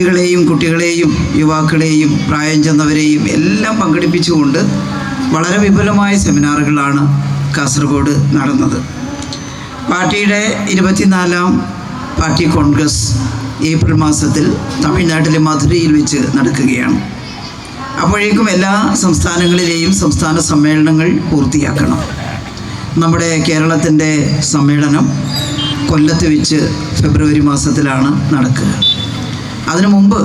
കുട്ടികളെയും കുട്ടികളെയും യുവാക്കളെയും പ്രായം ചെന്നവരെയും എല്ലാം പങ്കെടുപ്പിച്ചുകൊണ്ട് വളരെ വിപുലമായ സെമിനാറുകളാണ് കാസർഗോഡ് നടന്നത്. പാർട്ടിയുടെ ഇരുപത്തിനാലാം പാർട്ടി കോൺഗ്രസ് ഏപ്രിൽ മാസത്തിൽ തമിഴ്നാട്ടിലെ മധുരയിൽ വെച്ച് നടക്കുകയാണ്. അപ്പോഴേക്കും എല്ലാ സംസ്ഥാനങ്ങളിലെയും സംസ്ഥാന സമ്മേളനങ്ങൾ പൂർത്തിയാക്കണം. നമ്മുടെ കേരളത്തിന്റെ സമ്മേളനം കൊല്ലത്ത് വെച്ച് ഫെബ്രുവരി മാസത്തിലാണ് നടക്കുക. അതിനു മുമ്പ്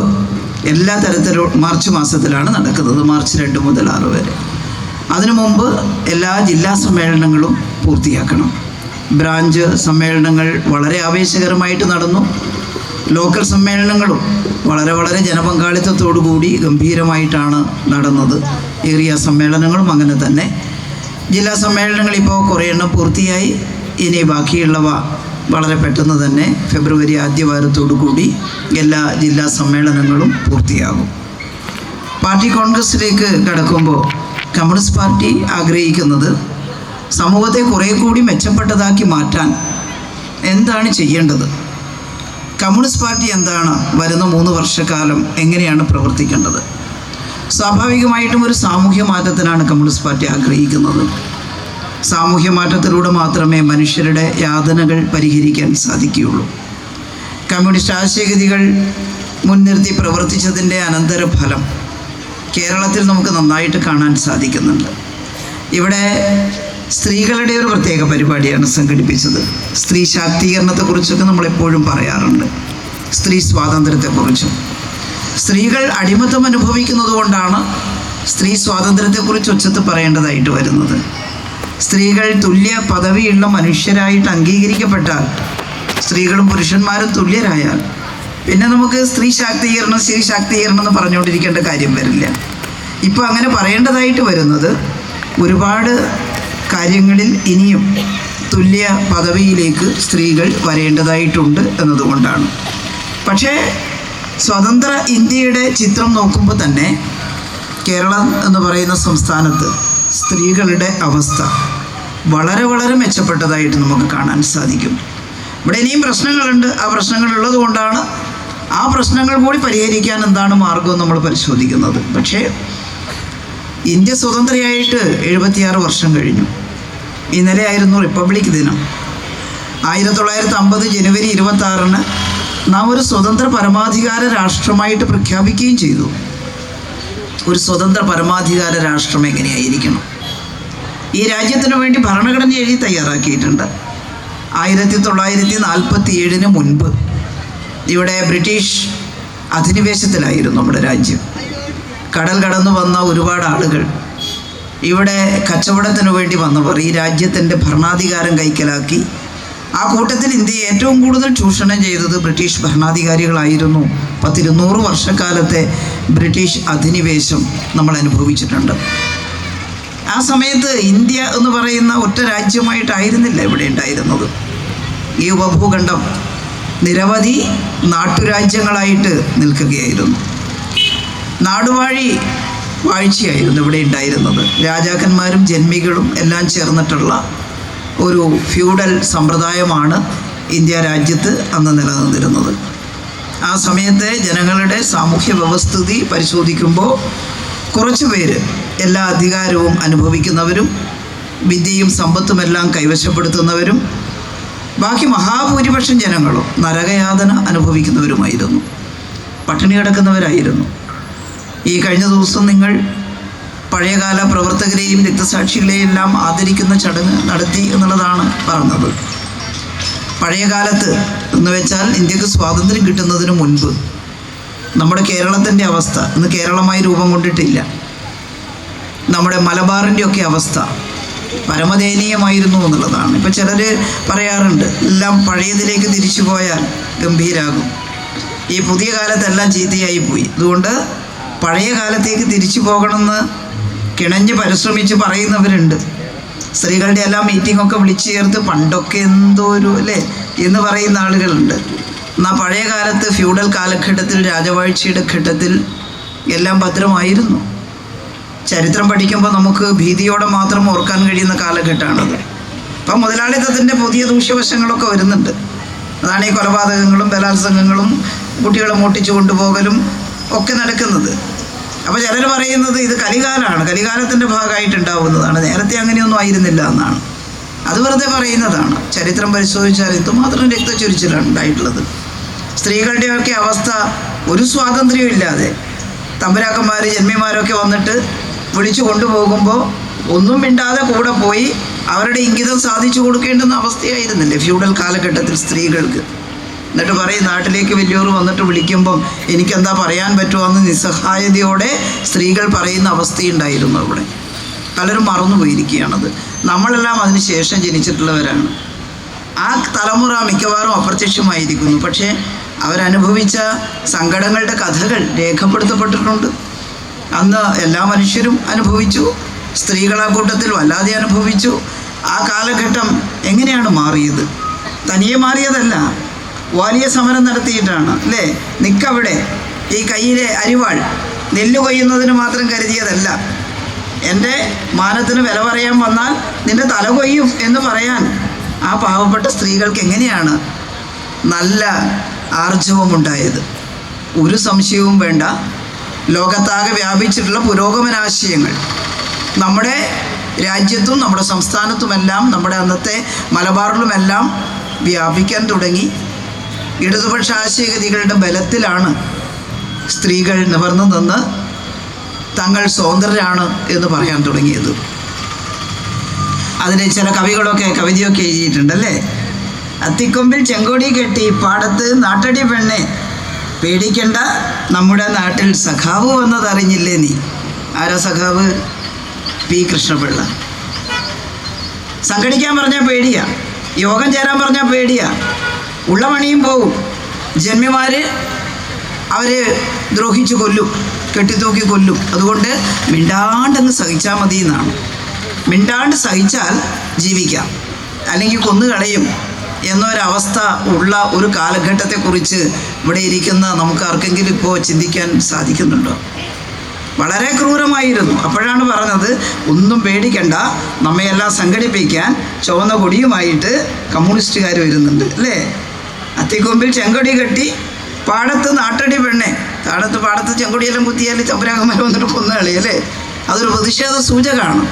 എല്ലാ തരത്തിലും മാർച്ച് മാസത്തിലാണ് നടക്കുന്നത് മാർച്ച് രണ്ട് മുതൽ ആറ് വരെ. അതിനു മുമ്പ് എല്ലാ ജില്ലാ സമ്മേളനങ്ങളും പൂർത്തിയാക്കണം. ബ്രാഞ്ച് സമ്മേളനങ്ങൾ വളരെ ആവേശകരമായിട്ട് നടന്നു. ലോക്കൽ സമ്മേളനങ്ങളും വളരെ വളരെ ജനപങ്കാളിത്തത്തോടു കൂടി ഗംഭീരമായിട്ടാണ് നടന്നത്. ഏറിയ സമ്മേളനങ്ങളും അങ്ങനെ തന്നെ. ജില്ലാ സമ്മേളനങ്ങൾ ഇപ്പോൾ കുറേ എണ്ണം പൂർത്തിയായി. ഇനി ബാക്കിയുള്ളവ വളരെ പെട്ടെന്ന് തന്നെ ഫെബ്രുവരി ആദ്യവാരത്തോടു കൂടി എല്ലാ ജില്ലാ സമ്മേളനങ്ങളും പൂർത്തിയാകും. പാർട്ടി കോൺഗ്രസിലേക്ക് കടക്കുമ്പോൾ കമ്മ്യൂണിസ്റ്റ് പാർട്ടി ആഗ്രഹിക്കുന്നത് സമൂഹത്തെ കുറേ കൂടി മെച്ചപ്പെട്ടതാക്കി മാറ്റാൻ എന്താണ് ചെയ്യേണ്ടത്? കമ്മ്യൂണിസ്റ്റ് പാർട്ടി എന്താണ് വരുന്ന മൂന്ന് വർഷക്കാലം എങ്ങനെയാണ് പ്രവർത്തിക്കേണ്ടത്? സ്വാഭാവികമായിട്ടും ഒരു സാമൂഹ്യ മാറ്റത്തിനാണ് കമ്മ്യൂണിസ്റ്റ് പാർട്ടി ആഗ്രഹിക്കുന്നത്. സാമൂഹ്യ മാറ്റത്തിലൂടെ മാത്രമേ മനുഷ്യരുടെ യാതനകൾ പരിഹരിക്കാൻ സാധിക്കുകയുള്ളൂ. കമ്മ്യൂണിസ്റ്റ് ആശയഗതികൾ മുൻനിർത്തി പ്രവർത്തിച്ചതിന്റെ അനന്തരഫലം കേരളത്തിൽ നമുക്ക് നന്നായിട്ട് കാണാൻ സാധിക്കുന്നുണ്ട്. ഇവിടെ സ്ത്രീകളുടെ ഒരു പ്രത്യേക പരിപാടിയാണ് സംഘടിപ്പിച്ചത്. സ്ത്രീ ശാക്തീകരണത്തെക്കുറിച്ചൊക്കെ നമ്മളെപ്പോഴും പറയാറുണ്ട്. സ്ത്രീ സ്വാതന്ത്ര്യത്തെക്കുറിച്ചും. സ്ത്രീകൾ അടിമത്തം അനുഭവിക്കുന്നത് കൊണ്ടാണ് സ്ത്രീ സ്വാതന്ത്ര്യത്തെക്കുറിച്ച് ഉച്ചത്ത് പറയേണ്ടതായിട്ട് വരുന്നത്. സ്ത്രീകൾ തുല്യ പദവിയുള്ള മനുഷ്യരായിട്ട് അംഗീകരിക്കപ്പെട്ടാൽ സ്ത്രീകളും പുരുഷന്മാരും തുല്യരായാൽ പിന്നെ നമുക്ക് സ്ത്രീ ശാക്തീകരണം സ്ത്രീ ശാക്തീകരണം എന്ന് പറഞ്ഞുകൊണ്ടിരിക്കേണ്ട കാര്യം വരില്ല. ഇപ്പോൾ അങ്ങനെ പറയേണ്ടതായിട്ട് വരുന്നത് ഒരുപാട് കാര്യങ്ങളിൽ ഇനിയും തുല്യ പദവിയിലേക്ക് സ്ത്രീകൾ വരേണ്ടതായിട്ടുണ്ട് എന്നതുകൊണ്ടാണ്. പക്ഷേ സ്വതന്ത്ര ഇന്ത്യയുടെ ചിത്രം നോക്കുമ്പോൾ തന്നെ കേരളം എന്ന് പറയുന്ന സംസ്ഥാനത്ത് സ്ത്രീകളുടെ അവസ്ഥ വളരെ വളരെ മെച്ചപ്പെട്ടതായിട്ട് നമുക്ക് കാണാൻ സാധിക്കും. ഇവിടെ ഇനിയും പ്രശ്നങ്ങളുണ്ട്. ആ പ്രശ്നങ്ങളുള്ളത് കൊണ്ടാണ് ആ പ്രശ്നങ്ങൾ കൂടി പരിഹരിക്കാൻ എന്താണ് മാർഗം നമ്മൾ പരിശോധിക്കുന്നത്. പക്ഷേ ഇന്ത്യ സ്വതന്ത്രയായിട്ട് എഴുപത്തിയാറ് വർഷം കഴിഞ്ഞു. ഇന്നലെ ആയിരുന്നു റിപ്പബ്ലിക് ദിനം. ആയിരത്തി തൊള്ളായിരത്തി അമ്പത് ജനുവരി ഇരുപത്തി ആറിന് നാം ഒരു സ്വതന്ത്ര പരമാധികാര രാഷ്ട്രമായിട്ട് പ്രഖ്യാപിക്കുകയും ചെയ്തു. ഒരു സ്വതന്ത്ര പരമാധികാര രാഷ്ട്രം എങ്ങനെയായിരിക്കണം? ഈ രാജ്യത്തിന് വേണ്ടി ഭരണഘടന എഴുതി തയ്യാറാക്കിയിട്ടുണ്ട്. ആയിരത്തി തൊള്ളായിരത്തി നാൽപ്പത്തി ഏഴിന് മുൻപ് ഇവിടെ ബ്രിട്ടീഷ് അധിനിവേശത്തിലായിരുന്നു നമ്മുടെ രാജ്യം. കടൽ കടന്നു വന്ന ഒരുപാട് ആളുകൾ ഇവിടെ കച്ചവടത്തിന് വേണ്ടി വന്നവർ ഈ രാജ്യത്തിന്റെ ഭരണാധികാരം കൈക്കലാക്കി ആ കൂട്ടത്തിൽ ഇന്ത്യ ഏറ്റവും കൂടുതൽ ചൂഷണം ചെയ്തത് ബ്രിട്ടീഷ് ഭരണാധികാരികളായിരുന്നു. പത്തിരുന്നൂറ് വർഷക്കാലത്തെ ബ്രിട്ടീഷ് അധിനിവേശം നമ്മൾ അനുഭവിച്ചിട്ടുണ്ട്. ആ സമയത്ത് ഇന്ത്യ എന്ന് പറയുന്ന ഒറ്റ രാജ്യമായിട്ടായിരുന്നില്ല ഇവിടെ ഉണ്ടായിരുന്നത്. ഈ ഉപഭൂഖണ്ഡം നിരവധി നാട്ടുരാജ്യങ്ങളായിട്ട് നിൽക്കുകയായിരുന്നു. നാടുവാഴി വാഴ്ചയായിരുന്നു ഇവിടെ ഉണ്ടായിരുന്നത്. രാജാക്കന്മാരും ജന്മികളും എല്ലാം ചേർന്നിട്ടുള്ള ഒരു ഫ്യൂഡൽ സമ്പ്രദായമാണ് ഇന്ത്യ രാജ്യത്ത് അന്ന് നിലനിന്നിരുന്നത്. ആ സമയത്തെ ജനങ്ങളുടെ സാമൂഹ്യ വ്യവസ്ഥിതി പരിശോധിക്കുമ്പോൾ കുറച്ച് പേര് എല്ലാ അധികാരവും അനുഭവിക്കുന്നവരും വിദ്യയും സമ്പത്തുമെല്ലാം കൈവശപ്പെടുത്തുന്നവരും ബാക്കി മഹാഭൂരിപക്ഷം ജനങ്ങളും നരകയാതന അനുഭവിക്കുന്നവരുമായിരുന്നു. പട്ടിണി കിടക്കുന്നവരായിരുന്നു. ഈ കഴിഞ്ഞ ദിവസം നിങ്ങൾ പഴയകാല പ്രവർത്തകരെയും രക്തസാക്ഷികളെയും എല്ലാം ആദരിക്കുന്ന ചടങ്ങ് നടത്തി എന്നുള്ളതാണ് പറഞ്ഞത്. പഴയകാലത്ത് എന്ന് വെച്ചാൽ ഇന്ത്യയ്ക്ക് സ്വാതന്ത്ര്യം കിട്ടുന്നതിന് മുൻപ് നമ്മുടെ കേരളത്തിന്റെ അവസ്ഥ ഇന്ന് കേരളമായി രൂപം കൊണ്ടിട്ടില്ല. നമ്മുടെ മലബാറിന്റെയൊക്കെ അവസ്ഥ പരമദയനീയമായിരുന്നു എന്നുള്ളതാണ്. ഇപ്പം ചിലർ പറയാറുണ്ട് എല്ലാം പഴയതിലേക്ക് തിരിച്ചു പോയാൽ ഗംഭീരാകും. ഈ പുതിയ കാലത്തെല്ലാം ചീത്തയായി പോയി. അതുകൊണ്ട് പഴയ കാലത്തേക്ക് തിരിച്ചു പോകണമെന്ന് കിണഞ്ഞ് പരിശ്രമിച്ച് പറയുന്നവരുണ്ട്. സ്ത്രീകളുടെ എല്ലാം മീറ്റിംഗ് ഒക്കെ വിളിച്ചു ചേർത്ത് പണ്ടൊക്കെ എന്തോ ഒരു അല്ലേ? എന്ന് പറയുന്ന ആളുകളുണ്ട്. എന്നാൽ പഴയ കാലത്ത് ഫ്യൂഡൽ കാലഘട്ടത്തിൽ രാജവാഴ്ചയുടെ ഘട്ടത്തിൽ എല്ലാം ഭദ്രമായിരുന്നു. ചരിത്രം പഠിക്കുമ്പോൾ നമുക്ക് ഭീതിയോടെ മാത്രം ഓർക്കാൻ കഴിയുന്ന കാലഘട്ടമാണത്. അപ്പം മുതലാളിത്തത്തിന്റെ പുതിയ ദൂഷ്യവശങ്ങളൊക്കെ വരുന്നുണ്ട്. അതാണ് ഈ കൊലപാതകങ്ങളും ബലാത്സംഗങ്ങളും കുട്ടികളെ മോട്ടിച്ചു കൊണ്ടുപോകലും ഒക്കെ നടക്കുന്നത്. അപ്പോൾ ചിലർ പറയുന്നത് ഇത് കലികാലമാണ് കലികാലത്തിന്റെ ഭാഗമായിട്ടുണ്ടാവുന്നതാണ്. നേരത്തെ അങ്ങനെയൊന്നും ആയിരുന്നില്ല എന്നാണ്. അത് വെറുതെ പറയുന്നതാണ്. ചരിത്രം പരിശോധിച്ചാൽ ഇതുമാത്രം രക്തച്ചൊരിച്ചിലാണ് ഉണ്ടായിട്ടുള്ളത് സ്ത്രീകളുടെയൊക്കെ അവസ്ഥ ഒരു സ്വാതന്ത്ര്യവും ഇല്ലാതെ. തമ്പുരാക്കന്മാർ ജന്മിമാരൊക്കെ വന്നിട്ട് വിളിച്ചു കൊണ്ടുപോകുമ്പോൾ ഒന്നും മിണ്ടാതെ കൂടെ പോയി അവരുടെ ഇംഗിതം സാധിച്ചു കൊടുക്കേണ്ടുന്ന അവസ്ഥയായിരുന്നില്ലേ ഫ്യൂഡൽ കാലഘട്ടത്തിൽ സ്ത്രീകൾക്ക്? എന്നിട്ട് പറയും നാട്ടിലേക്ക് വലിയവർ വന്നിട്ട് വിളിക്കുമ്പം എനിക്കെന്താ പറയാൻ പറ്റുമെന്ന് നിസ്സഹായതയോടെ സ്ത്രീകൾ പറയുന്ന അവസ്ഥയുണ്ടായിരുന്നു അവിടെ. പലരും മറന്നു മറന്നുപോയിരിക്കുകയാണത്. നമ്മളെല്ലാം അതിന് ശേഷം ജനിച്ചിട്ടുള്ളവരാണ്. ആ തലമുറ മിക്കവാറും അപ്രത്യക്ഷമായിരിക്കുന്നു. പക്ഷേ അവരനുഭവിച്ച സങ്കടങ്ങളുടെ കഥകൾ രേഖപ്പെടുത്തപ്പെട്ടിട്ടുണ്ട്. അന്ന് എല്ലാ മനുഷ്യരും അനുഭവിച്ചു സ്ത്രീകൾ ആ കൂട്ടത്തിൽ വല്ലാതെ അനുഭവിച്ചു. ആ കാലഘട്ടം എങ്ങനെയാണ് മാറിയത്? തനിയെ മാറിയതല്ല. വലിയ സമരം നടത്തിയിട്ടാണ് അല്ലേ? നിക്കവിടെ. ഈ കയ്യിലെ അരിവാൾ നെല്ല് കൊയ്യുന്നതിന് മാത്രം കരുതിയതല്ല. എന്റെ മാനത്തിന് വില പറയാൻ വന്നാൽ നിന്റെ തല കൊയ്യും എന്ന് പറയാൻ ആ പാവപ്പെട്ട സ്ത്രീകൾക്ക് എങ്ങനെയാണ് നല്ല ആർജവമുണ്ടായത്? ഒരു സംശയവും വേണ്ട. ലോകത്താകെ വ്യാപിച്ചിട്ടുള്ള പുരോഗമനാശയങ്ങൾ. നമ്മുടെ രാജ്യത്തും നമ്മുടെ സംസ്ഥാനത്തുമെല്ലാം നമ്മുടെ അന്നത്തെ മലബാറിലുമെല്ലാം വ്യാപിക്കാൻ തുടങ്ങി. ഇടതുപക്ഷ ആശയഗതികളുടെ ബലത്തിലാണ് സ്ത്രീകൾ നിവർന്നു നിന്ന് തങ്ങൾ സ്വതന്ത്രരാണ് എന്ന് പറയാൻ തുടങ്ങിയത്. അതിന് ചില കവികളൊക്കെ കവിതയൊക്കെ എഴുതിയിട്ടുണ്ടല്ലേ? അത്തിക്കൊമ്പിൽ ചെങ്കോടി കെട്ടി പാടത്ത് നാട്ടടി പെണ്ണെ പേടിക്കണ്ട നമ്മുടെ നാട്ടിൽ സഖാവ് വന്നതറിഞ്ഞില്ലേ നീ? ആരാ സഖാവ്? പി. കൃഷ്ണപിള്ള. സംഘടിക്കാൻ പറഞ്ഞാൽ പേടിയാ. യോഗം ചേരാൻ പറഞ്ഞാൽ പേടിയാ. ഉള്ള മണിയും ജന്മിമാർ അവരെ ദ്രോഹിച്ചു കൊല്ലും കെട്ടിത്തൂക്കി കൊല്ലും. അതുകൊണ്ട് മിണ്ടാണ്ടെന്ന് സഹിച്ചാൽ മതി എന്നാണ്. മിണ്ടാണ്ട് സഹിച്ചാൽ ജീവിക്കാം. അല്ലെങ്കിൽ കൊന്നുകളയും എന്നൊരവസ്ഥ ഉള്ള ഒരു കാലഘട്ടത്തെക്കുറിച്ച് ഇവിടെ ഇരിക്കുന്ന നമുക്ക് ആർക്കെങ്കിലും ഇപ്പോൾ ചിന്തിക്കാൻ സാധിക്കുന്നുണ്ടോ? വളരെ ക്രൂരമായിരുന്നു. അപ്പോഴാണ് പറഞ്ഞത് ഒന്നും പേടിക്കണ്ട. നമ്മയെല്ലാം സംഘടിപ്പിക്കാൻ ചുവന്ന കൊടിയുമായിട്ട് കമ്മ്യൂണിസ്റ്റുകാർ വരുന്നുണ്ട്. അല്ലേ? അത്തിക്കൊമ്പിൽ ചെങ്കൊടി കെട്ടി പാടത്ത് നാട്ടടി പെണ്ണെ. പാടത്ത് പാടത്ത് ചെങ്കൊടിയെല്ലാം കുത്തിയാൽ ചമ്പരാകന്മാർ വന്നിട്ട് കൊന്നുകളി അല്ലേ? അതൊരു പ്രതിഷേധ സൂചകമാണ്.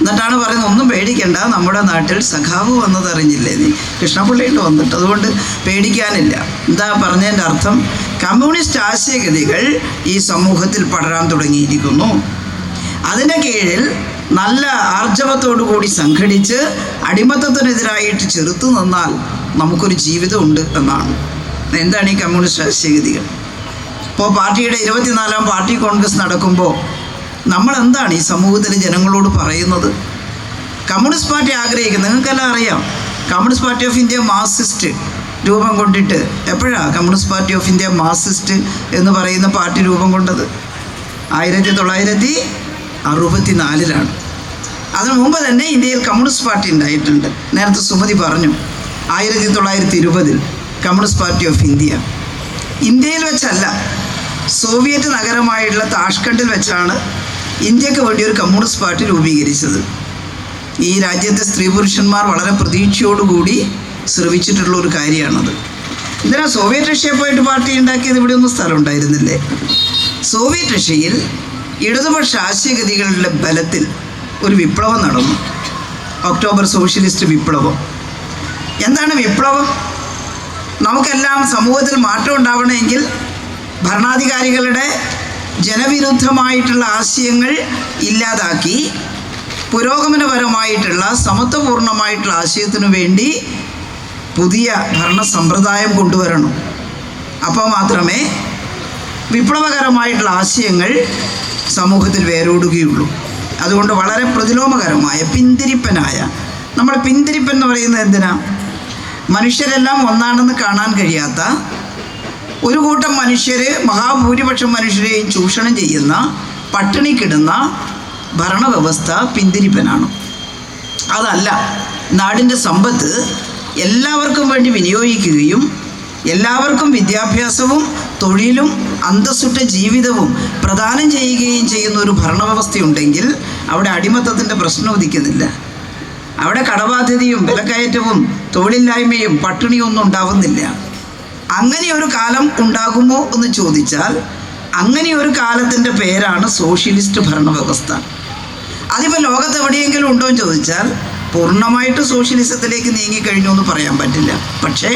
എന്നിട്ടാണ് പറയുന്നത് ഒന്നും പേടിക്കണ്ട നമ്മുടെ നാട്ടിൽ സഖാവ് വന്നതറിഞ്ഞില്ലേ നീ? കൃഷ്ണപിള്ളിയിട്ട് വന്നിട്ട് അതുകൊണ്ട് പേടിക്കാനില്ല. എന്താ പറഞ്ഞതിന്റെ അർത്ഥം? കമ്മ്യൂണിസ്റ്റ് ആശയഗതികൾ ഈ സമൂഹത്തിൽ പടരാൻ തുടങ്ങിയിരിക്കുന്നു. അതിന്റെ കീഴിൽ നല്ല ആർജവത്തോടു കൂടി സംഘടിച്ച് അടിമത്തത്തിനെതിരായിട്ട് ചെറുത്തു നിന്നാൽ നമുക്കൊരു ജീവിതമുണ്ട് എന്നാണ്. എന്താണ് ഈ കമ്മ്യൂണിസ്റ്റ് ആശയഗതികൾ ഇപ്പോൾ പാർട്ടിയുടെ ഇരുപത്തിനാലാം പാർട്ടി കോൺഗ്രസ് നടക്കുമ്പോൾ നമ്മൾ എന്താണ് ഈ സമൂഹത്തിലെ ജനങ്ങളോട് പറയുന്നത്? കമ്മ്യൂണിസ്റ്റ് പാർട്ടി ആഗ്രഹിക്കുന്നത് നിങ്ങൾക്കെല്ലാം അറിയാം. Communist party of India Marxist രൂപം കൊണ്ടിട്ട് എപ്പോഴാണ് communist party of India Marxist എന്ന് പറയുന്ന പാർട്ടി രൂപം കൊണ്ടത്? ആയിരത്തി തൊള്ളായിരത്തി അറുപത്തി നാലിലാണ് അതിനു മുമ്പ് തന്നെ ഇന്ത്യയിൽ കമ്മ്യൂണിസ്റ്റ് പാർട്ടി ഉണ്ടായിട്ടുണ്ട്. നേരത്തെ സുമതി പറഞ്ഞു. ആയിരത്തി തൊള്ളായിരത്തി ഇരുപതിൽ കമ്മ്യൂണിസ്റ്റ് പാർട്ടി ഓഫ് ഇന്ത്യ. ഇന്ത്യയിൽ വെച്ചല്ല സോവിയറ്റ് നഗരമായിട്ടുള്ള താഷ്കണ്ടിൽ വെച്ചാണ് ഇന്ത്യയ്ക്ക് വേണ്ടി ഒരു കമ്മ്യൂണിസ്റ്റ് പാർട്ടി രൂപീകരിച്ചത്. ഈ രാജ്യത്തെ സ്ത്രീ പുരുഷന്മാർ വളരെ പ്രതീക്ഷയോടുകൂടി ശ്രമിച്ചിട്ടുള്ള ഒരു കാര്യമാണത്. എന്തിനാ സോവിയറ്റ് റഷ്യ പോയിട്ട് പാർട്ടി ഉണ്ടാക്കിയത് ഇവിടെ ഒന്നും സ്ഥലം ഉണ്ടായിരുന്നില്ലേ? സോവിയറ്റ് റഷ്യയിൽ ഇടതുപക്ഷ ആശയഗതികളുടെ ബലത്തിൽ ഒരു വിപ്ലവം നടന്നു. ഒക്ടോബർ സോഷ്യലിസ്റ്റ് വിപ്ലവം. എന്താണ് വിപ്ലവം? നമുക്കെല്ലാം സമൂഹത്തിൽ മാറ്റം ഉണ്ടാവണമെങ്കിൽ ഭരണാധികാരികളുടെ ജനവിരുദ്ധമായിട്ടുള്ള ആശയങ്ങൾ ഇല്ലാതാക്കി പുരോഗമനപരമായിട്ടുള്ള സമത്വപൂർണമായിട്ടുള്ള ആശയത്തിനു വേണ്ടി പുതിയ ഭരണ സമ്പ്രദായം കൊണ്ടുവരണം. അപ്പോൾ മാത്രമേ വിപ്ലവകരമായിട്ടുള്ള ആശയങ്ങൾ സമൂഹത്തിൽ വേരോടുകയുള്ളൂ. അതുകൊണ്ട് വളരെ പ്രതിലോമകരമായ പിന്തിരിപ്പനായ നമ്മൾ പിന്തിരിപ്പൻ എന്ന് പറയുന്നത് എന്തിനാ? മനുഷ്യരെല്ലാം ഒന്നാണെന്ന് കാണാൻ കഴിയാത്ത ഒരു കൂട്ടം മനുഷ്യരെ മഹാഭൂരിപക്ഷം മനുഷ്യരെയും ചൂഷണം ചെയ്യുന്ന പട്ടിണിക്കിടുന്ന ഭരണവ്യവസ്ഥ പിന്തിരിപ്പനാണ്. അതല്ല നാടിന്റെ സമ്പത്ത് എല്ലാവർക്കും വേണ്ടി വിനിയോഗിക്കുകയും എല്ലാവർക്കും വിദ്യാഭ്യാസവും തൊഴിലും അന്തസ്സുറ്റ ജീവിതവും പ്രദാനം ചെയ്യുകയും ചെയ്യുന്ന ഒരു ഭരണവ്യവസ്ഥയുണ്ടെങ്കിൽ അവിടെ അടിമത്തത്തിന്റെ പ്രശ്നം ഉദിക്കുന്നില്ല. അവിടെ കടബാധ്യതയും വിലക്കയറ്റവും തൊഴിലില്ലായ്മയും പട്ടിണിയും ഒന്നും ഉണ്ടാവുന്നില്ല. അങ്ങനെ ഒരു കാലം ഉണ്ടാകുമോ എന്ന് ചോദിച്ചാൽ അങ്ങനെ ഒരു കാലത്തിന്റെ പേരാണ് സോഷ്യലിസ്റ്റ് ഭരണവ്യവസ്ഥ. അതിപ്പോൾ ലോകത്ത് എവിടെയെങ്കിലും ഉണ്ടോ എന്ന് ചോദിച്ചാൽ പൂർണമായിട്ട് സോഷ്യലിസത്തിലേക്ക് നീങ്ങിക്കഴിഞ്ഞു എന്ന് പറയാൻ പറ്റില്ല. പക്ഷേ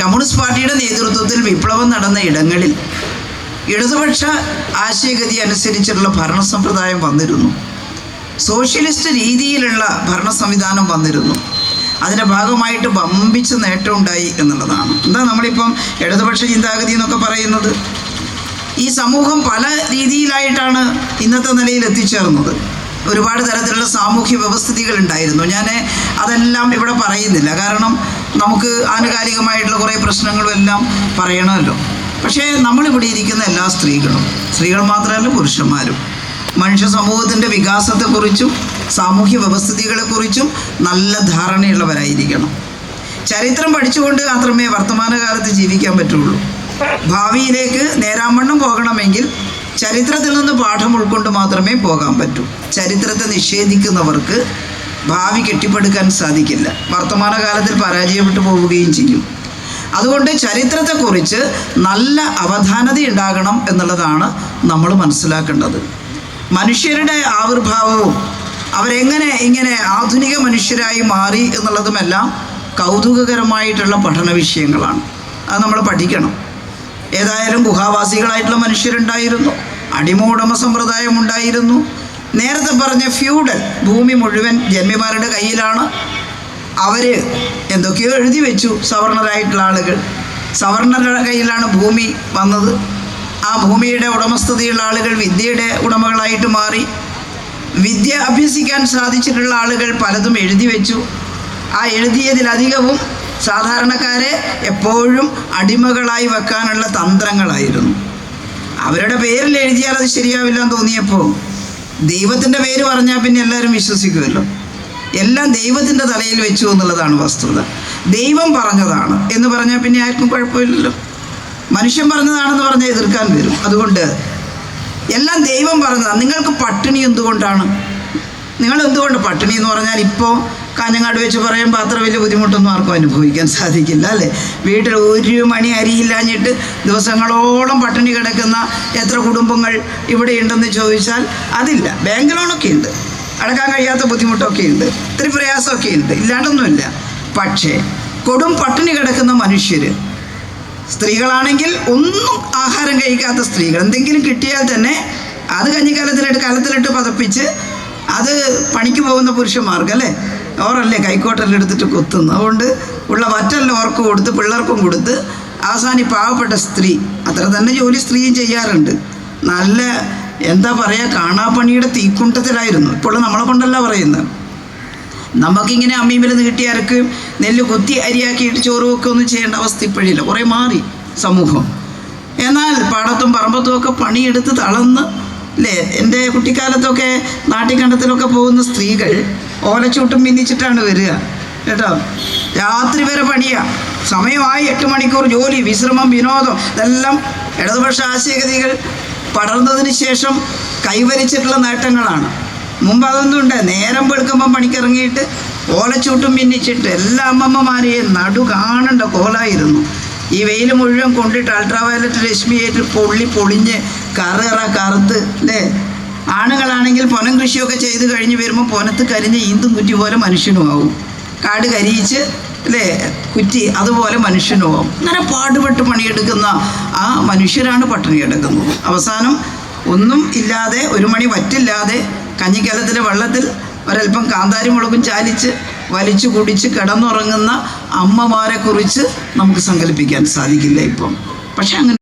കമ്മ്യൂണിസ്റ്റ് പാർട്ടിയുടെ നേതൃത്വത്തിൽ വിപ്ലവം നടന്ന ഇടങ്ങളിൽ ഇടതുപക്ഷ ആശയഗതി അനുസരിച്ചുള്ള ഭരണ സമ്പ്രദായം വന്നിരുന്നു. സോഷ്യലിസ്റ്റ് രീതിയിലുള്ള ഭരണ സംവിധാനം വന്നിരുന്നു. അതിന്റെ ഭാഗമായിട്ട് വമ്പിച്ച് നേട്ടമുണ്ടായി എന്നുള്ളതാണ്. എന്താ നമ്മളിപ്പം ഇടതുപക്ഷ ചിന്താഗതി എന്നൊക്കെ പറയുന്നത്? ഈ സമൂഹം പല രീതിയിലായിട്ടാണ് ഇന്നത്തെ നിലയിൽ എത്തിച്ചേർന്നത്. ഒരുപാട് തരത്തിലുള്ള സാമൂഹ്യ വ്യവസ്ഥിതികൾ ഉണ്ടായിരുന്നു. ഞാൻ അതെല്ലാം ഇവിടെ പറയുന്നില്ല. കാരണം നമുക്ക് ആനുകാലികമായിട്ടുള്ള കുറേ പ്രശ്നങ്ങളും എല്ലാം പറയണമല്ലോ. പക്ഷേ നമ്മളിവിടെ ഇരിക്കുന്ന എല്ലാ സ്ത്രീകളും സ്ത്രീകൾ മാത്രമല്ല പുരുഷന്മാരും മനുഷ്യ സമൂഹത്തിന്റെ വികാസത്തെക്കുറിച്ചും സാമൂഹ്യ വ്യവസ്ഥിതികളെക്കുറിച്ചും നല്ല ധാരണയുള്ളവരായിരിക്കണം. ചരിത്രം പഠിച്ചുകൊണ്ട് മാത്രമേ വർത്തമാനകാലത്ത് ജീവിക്കാൻ പറ്റുള്ളൂ. ഭാവിയിലേക്ക് നേരാമണ്ണം പോകണമെങ്കിൽ ചരിത്രത്തിൽ നിന്ന് പാഠം ഉൾക്കൊണ്ട് മാത്രമേ പോകാൻ പറ്റൂ. ചരിത്രത്തെ നിഷേധിക്കുന്നവർക്ക് ഭാവി കെട്ടിപ്പടുക്കാൻ സാധിക്കില്ല. വർത്തമാനകാലത്തിൽ പരാജയപ്പെട്ടു പോവുകയും ചെയ്യും. അതുകൊണ്ട് ചരിത്രത്തെക്കുറിച്ച് നല്ല അവധാനത ഉണ്ടാകണം എന്നുള്ളതാണ് നമ്മൾ മനസ്സിലാക്കേണ്ടത്. മനുഷ്യരുടെ ആവിർഭാവവും അവരെങ്ങനെ ഇങ്ങനെ ആധുനിക മനുഷ്യരായി മാറി എന്നുള്ളതുമെല്ലാം കൗതുകകരമായിട്ടുള്ള പഠന വിഷയങ്ങളാണ്. അത് നമ്മൾ പഠിക്കണം. ഏതായാലും ഗുഹാവാസികളായിട്ടുള്ള മനുഷ്യരുണ്ടായിരുന്നു. അടിമ ഉടമ സമ്പ്രദായം ഉണ്ടായിരുന്നു നേരത്തെ പറഞ്ഞ ഫ്യൂഡൽ ഭൂമി മുഴുവൻ ജന്മിമാരുടെ കയ്യിലാണ്. അവർ എന്തൊക്കെയോ എഴുതി വെച്ചു സവർണരായിട്ടുള്ള ആളുകൾ. സവർണരുടെ കയ്യിലാണ് ഭൂമി വന്നത്. ആ ഭൂമിയുടെ ഉടമസ്ഥതയുള്ള ആളുകൾ വിദ്യയുടെ ഉടമകളായിട്ട് മാറി. വിദ്യ അഭ്യസിക്കാൻ സാധിച്ചിട്ടുള്ള ആളുകൾ പലതും എഴുതി വെച്ചു. ആ എഴുതിയതിലധികവും സാധാരണക്കാരെ എപ്പോഴും അടിമകളായി വെക്കാനുള്ള തന്ത്രങ്ങളായിരുന്നു. അവരുടെ പേരിൽ എഴുതിയാൽ അത് ശരിയാവില്ല എന്ന് തോന്നിയപ്പോൾ ദൈവത്തിന്റെ പേര് പറഞ്ഞാൽ പിന്നെ എല്ലാവരും വിശ്വസിക്കുമല്ലോ. എല്ലാം ദൈവത്തിന്റെ തലയിൽ വെച്ചു എന്നുള്ളതാണ് വസ്തുത. ദൈവം പറഞ്ഞതാണ് എന്ന് പറഞ്ഞാൽ പിന്നെ ആർക്കും കുഴപ്പമില്ലല്ലോ. മനുഷ്യൻ പറഞ്ഞതാണെന്ന് പറഞ്ഞ് എതിർക്കാൻ വരും. അതുകൊണ്ട് എല്ലാം ദൈവം പറഞ്ഞതാണ് നിങ്ങൾക്ക് പട്ടിണി എന്തുകൊണ്ടാണ്? നിങ്ങൾ എന്തുകൊണ്ട് പട്ടിണി എന്ന് പറഞ്ഞാൽ ഇപ്പോൾ കാഞ്ഞങ്ങാട് വെച്ച് പറയുമ്പോൾ അത്ര വലിയ ബുദ്ധിമുട്ടൊന്നും ആർക്കും അനുഭവിക്കാൻ സാധിക്കില്ല അല്ലേ? വീട്ടിൽ ഒരു മണി അരിയില്ലാഞ്ഞിട്ട് ദിവസങ്ങളോളം പട്ടിണി കിടക്കുന്ന എത്ര കുടുംബങ്ങൾ ഇവിടെ ഉണ്ടെന്ന് ചോദിച്ചാൽ അതില്ല. ബാങ്ക് ലോണൊക്കെ ഉണ്ട്. അടക്കാൻ കഴിയാത്ത ബുദ്ധിമുട്ടൊക്കെ ഉണ്ട്. ഇത്തിരി പ്രയാസമൊക്കെ ഉണ്ട്. ഇല്ലാണ്ടൊന്നുമില്ല. പക്ഷേ കൊടും പട്ടിണി കിടക്കുന്ന മനുഷ്യർ സ്ത്രീകളാണെങ്കിൽ ഒന്നും ആഹാരം കഴിക്കാത്ത സ്ത്രീകൾ. എന്തെങ്കിലും കിട്ടിയാൽ തന്നെ അത് കഞ്ഞിക്കാലത്തിലിട്ട് കലത്തിലിട്ട് പതപ്പിച്ച് അത് പണിക്ക് പോകുന്ന പുരുഷന്മാർക്ക് അല്ലേ? ഓറല്ലേ കൈക്കോട്ടെല്ലാം എടുത്തിട്ട് കൊത്തുന്നു അതുകൊണ്ട് ഉള്ള വറ്റെല്ലാം ഓർക്ക് കൊടുത്ത് പിള്ളേർക്കും കൊടുത്ത് അവസാനം പാവപ്പെട്ട സ്ത്രീ അത്ര തന്നെ ജോലി സ്ത്രീയും ചെയ്യാറുണ്ട്. നല്ല എന്താ പറയുക കാണാപ്പണിയുടെ തീക്കുണ്ടത്തിലായിരുന്നു. ഇപ്പോൾ നമ്മളെ കൊണ്ടല്ല പറയുന്നത്. നമുക്കിങ്ങനെ അമ്മീമിൽ നീട്ടി അരക്കുകയും നെല്ല് കുത്തി അരിയാക്കിയിട്ട് ചോറ് വെക്കുകയൊന്നും ചെയ്യേണ്ട അവസ്ഥ ഇപ്പോഴില്ല. കുറേ മാറി സമൂഹം. എന്നാൽ പാടത്തും പറമ്പത്തും ഒക്കെ പണിയെടുത്ത് തളർന്ന് അല്ലേ എന്റെ കുട്ടിക്കാലത്തൊക്കെ നാട്ടിക്കണ്ടത്തിലൊക്കെ പോകുന്ന സ്ത്രീകൾ ഓലച്ചൂട്ടും മിന്നിച്ചിട്ടാണ് വരിക. കേട്ടോ? രാത്രി വരെ പണിയാ. സമയമായി എട്ട് മണിക്കൂർ ജോലി വിശ്രമം വിനോദം ഇതെല്ലാം ഇടതുപക്ഷ ആശയഗതികൾ പടർന്നതിന് ശേഷം കൈവരിച്ചിട്ടുള്ള നേട്ടങ്ങളാണ്. മുമ്പ് അതൊന്നും ഉണ്ട്. നേരം പെടുക്കുമ്പോൾ പണിക്കിറങ്ങിയിട്ട് ഓലച്ചൂട്ടും പിന്നിച്ചിട്ട് എല്ലാ അമ്മമ്മമാരെയും നടു കാണണ്ട കോലായിരുന്നു. ഈ വെയിൽ മുഴുവൻ കൊണ്ടിട്ട് അൾട്രാ അൾട്രാവയലറ്റ് രശ്മിയേറ്റ് പൊള്ളി പൊളിഞ്ഞ് കറുകറ കറുത്ത് അല്ലേ ആണുങ്ങളാണെങ്കിൽ പൊനം കൃഷിയൊക്കെ ചെയ്ത് കഴിഞ്ഞ് വരുമ്പോൾ പൊനത്ത് കരിഞ്ഞ് ഈന്തും കുറ്റി പോലെ മനുഷ്യനും ആവും. കാട് കരിയിച്ച് അല്ലേ കുറ്റി അതുപോലെ മനുഷ്യനും ആവും. അങ്ങനെ പാടുപെട്ട് പണിയെടുക്കുന്ന ആ മനുഷ്യരാണ് പട്ടിണി കിടക്കുന്നത് അവസാനം ഒന്നും ഇല്ലാതെ ഒരു മണി വറ്റില്ലാതെ കഞ്ഞിക്കലത്തിലെ വെള്ളത്തിൽ ഒരല്പം കാന്താരി മുളകും ചാലിച്ച് വലിച്ചു കുടിച്ച് കിടന്നുറങ്ങുന്ന അമ്മമാരെ കുറിച്ച് നമുക്ക് സങ്കല്പിക്കാൻ സാധിക്കില്ല ഇപ്പം. പക്ഷെ അങ്ങനെ